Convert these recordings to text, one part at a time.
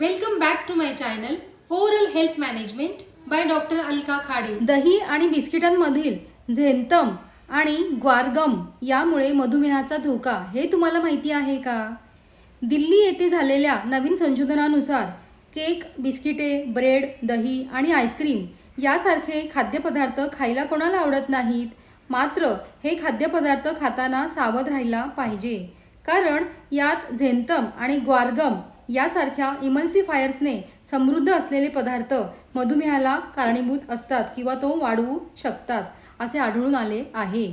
Welcome back to my channel oral health management by doctor Alka Khade दही आणि बिस्किटांमधील झेंतम आणि guar gum यामुळे मधुमेहाचा धोका हे तुम्हाला माहिती आहे का? दिल्ली येथे झालेल्या नवीन संशोधनानुसार केक बिस्किटे ब्रेड दही आणि आईस्क्रीम यासारखे खाद्यपदार्थ खायला कोणाला आवडत नाहीत? मात्र हे खाद्यपदार्थ खाताना सावध राहायला पाहिजे. कारण यात झेंतम आणि ग्वारगम यासारख्या इमल्सिफायर्सने समृद्ध असलेले पदार्थ मधुमेहाला कारणीभूत असतात किंवा तो वाढवू शकतात असे आढळून आले आहे.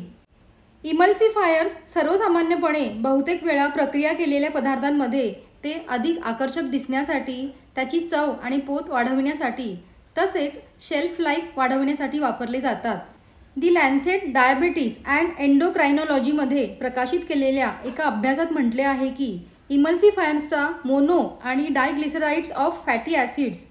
इमल्सिफायर्स सर्वसामान्यपणे बहुतेक वेळा प्रक्रिया केलेल्या पदार्थांमध्ये ते अधिक आकर्षक दिसण्यासाठी त्याची चव आणि पोत वाढविण्यासाठी तसेच शेल्फ लाईफ वाढविण्यासाठी वापरले जातात. दी लॅन्सेट डायबेटीस अँड एन्डोक्रायनॉलॉजीमध्ये प्रकाशित केलेल्या एका अभ्यासात म्हटले आहे की इमल्सिफायर्सचा मोनो आणि diglycerides of fatty acids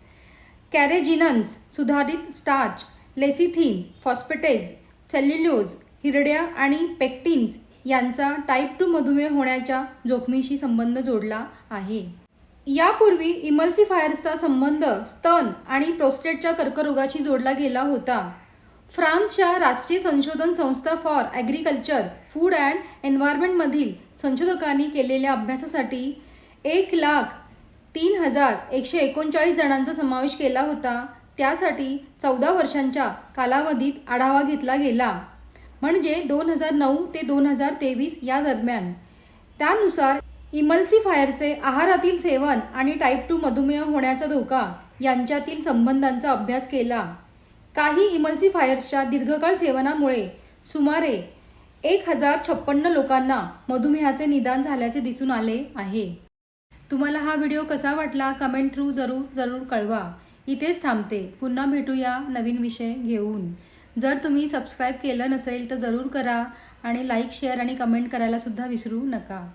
carrageenans सुधारित स्टार्च लेसिथिन फॉस्फेटेज सेल्युलोज हिरड्या आणि पेक्टिन्स यांचा टाईप टू मधुमेह होण्याच्या जोखमीशी संबंध जोडला आहे. यापूर्वी इमल्सिफायर्सचा संबंध स्तन आणि प्रोस्टेटच्या कर्करोगाशी जोडला गेला होता. फ्रान्सच्या राष्ट्रीय संशोधन संस्था फॉर ॲग्रिकल्चर फूड अँड एन्व्हायरमेंटमधील संशोधकांनी केलेल्या अभ्यासासाठी एक लाख तीन हजार एकशे एकोणचाळीस जणांचा समावेश केला होता. त्यासाठी चौदा वर्षांच्या कालावधीत आढावा घेतला गेला. म्हणजे दोन हजार नऊ ते दोन हजार तेवीस या दरम्यान. त्यानुसार इमल्सिफायरचे आहारातील सेवन आणि टाईप टू मधुमेह होण्याचा धोका यांच्यातील संबंधांचा अभ्यास केला. काही इमल्सिफायर्सच्या दीर्घकाळ सेवनामुळे सुमारे एक हजार छप्पन्न लोकांना मधुमेहाचे निदान झाल्याचे दिसून आले आहे. तुम्हाला हा व्हिडिओ कसा वाटला? कमेंट थ्रू जरूर जरूर कळवा. इथेच थांबते. पुन्हा भेटूया नवीन विषय घेऊन. जर तुम्ही सबस्क्राईब केलं नसेल तर जरूर करा आणि लाईक शेअर आणि कमेंट करायलासुद्धा विसरू नका.